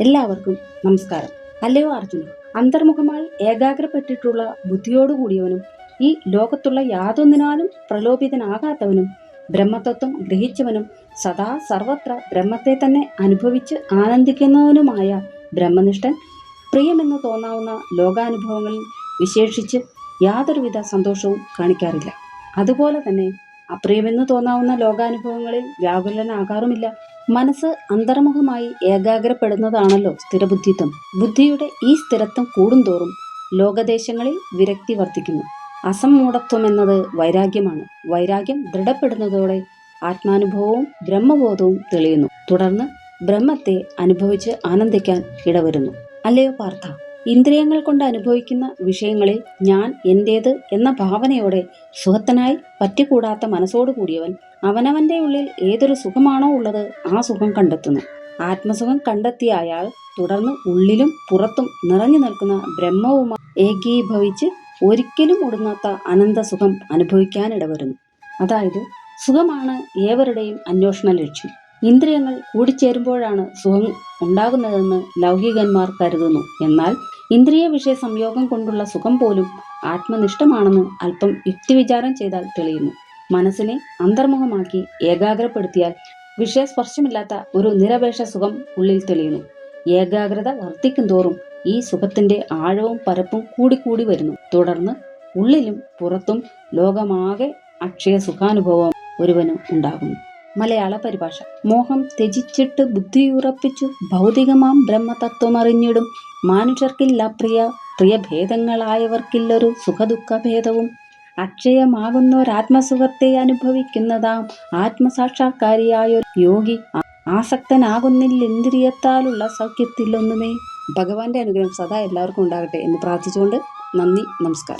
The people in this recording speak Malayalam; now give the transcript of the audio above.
എല്ലാവർക്കും നമസ്കാരം. അല്ലയോ അർജുന? അന്തർമുഖമായി ഏകാഗ്രപ്പെട്ടിട്ടുള്ള ബുദ്ധിയോടുകൂടിയവനും ഈ ലോകത്തുള്ള യാതൊന്നിനാലും പ്രലോഭിതനാകാത്തവനും ബ്രഹ്മതത്വം ഗ്രഹിച്ചവനും സദാ സർവത്ര ബ്രഹ്മത്തെ തന്നെ അനുഭവിച്ച് ആനന്ദിക്കുന്നവനുമായ ബ്രഹ്മനിഷ്ഠൻ പ്രിയമെന്ന് തോന്നാവുന്ന ലോകാനുഭവങ്ങളിൽ വിശേഷിച്ച് യാതൊരുവിധ സന്തോഷവും കാണിക്കാറില്ല. അതുപോലെ തന്നെ അപ്രിയമെന്ന് തോന്നാവുന്ന ലോകാനുഭവങ്ങളിൽ വ്യാകുലനാകാറുമില്ല. മനസ്സ് അന്തർമുഖമായി ഏകാഗ്രപ്പെടുന്നതാണല്ലോ സ്ഥിരബുദ്ധിത്വം. ബുദ്ധിയുടെ ഈ സ്ഥിരത്വം കൂടുന്തോറും ലോകദേശങ്ങളിൽ വിരക്തി വർദ്ധിക്കുന്നു. അസംമൂടത്വം എന്നത് വൈരാഗ്യമാണ്. വൈരാഗ്യം ദൃഢപ്പെടുന്നതോടെ ആത്മാനുഭവവും ബ്രഹ്മബോധവും തെളിയുന്നു. തുടർന്ന് ബ്രഹ്മത്തെ അനുഭവിച്ച് ആനന്ദിക്കാൻ ഇടവരുന്നു. അല്ലയോ പാർത്ഥ? ഇന്ദ്രിയങ്ങൾ കൊണ്ട് അനുഭവിക്കുന്ന വിഷയങ്ങളിൽ ഞാൻ എന്റേത് എന്ന ഭാവനയോടെ സുഖത്തിനായി പറ്റിക്കൂടാത്ത മനസ്സോടുകൂടിയവൻ അവനവന്റെ ഉള്ളിൽ ഏതൊരു സുഖമാണോ ഉള്ളത് ആ സുഖം കണ്ടെത്തുന്നു. ആത്മസുഖം കണ്ടെത്തിയ അയാൾ തുടർന്ന് ഉള്ളിലും പുറത്തും നിറഞ്ഞു നിൽക്കുന്ന ബ്രഹ്മവുമായി ഏകീഭവിച്ച് ഒരിക്കലും ഒടുങ്ങാത്ത അനന്തസുഖം അനുഭവിക്കാനിടവരുന്നു അതായത് സുഖമാണ് ഏവരുടെയും അന്വേഷണ ലക്ഷ്യം. ഇന്ദ്രിയങ്ങൾ കൂടിച്ചേരുമ്പോഴാണ് സുഖം ഉണ്ടാകുന്നതെന്ന് ലൗകികന്മാർ കരുതുന്നു. എന്നാൽ ഇന്ദ്രിയ വിഷയ സംയോഗം കൊണ്ടുള്ള സുഖം പോലും ആത്മനിഷ്ഠമാണെന്ന് അല്പം യുക്തിവിചാരം ചെയ്താൽ തെളിയുന്നു. മനസ്സിനെ അന്തർമുഖമാക്കി ഏകാഗ്രപ്പെടുത്തിയാൽ വിഷയസ്പർശമില്ലാത്ത ഒരു നിരപേക്ഷ സുഖം ഉള്ളിൽ തെളിയുന്നു. ഏകാഗ്രത വർദ്ധിക്കും തോറും ഈ സുഖത്തിന്റെ ആഴവും പരപ്പും കൂടിക്കൂടി വരുന്നു. തുടർന്ന് ഉള്ളിലും പുറത്തും ലോകമാകെ അക്ഷയ സുഖാനുഭവം ഒരുവന് ഉണ്ടാകുന്നു. മലയാള പരിഭാഷ. മോഹം ത്യജിച്ചിട്ട് ബുദ്ധിയുറപ്പിച്ചു ഭൗതികമാം ബ്രഹ്മതത്വമറിഞ്ഞിടും മാനുഷർക്കില്ല പ്രിയ പ്രിയഭേദങ്ങളായവർക്കില്ലൊരു സുഖദുഃഖ ഭേദവും അക്ഷയമാകുന്നൊരാത്മസുഖത്തെ അനുഭവിക്കുന്നതാം ആത്മസാക്ഷാത്കാരിയായ യോഗി. ആസക്തനാകുന്നില്ല ഇന്ദ്രിയത്താലുള്ള സൗഖ്യത്തിലൊന്നുമേ. ഭഗവാന്റെ അനുഗ്രഹം സദാ എല്ലാവർക്കും ഉണ്ടാകട്ടെ എന്ന് പ്രാർത്ഥിച്ചുകൊണ്ട് നന്ദി നമസ്കാരം.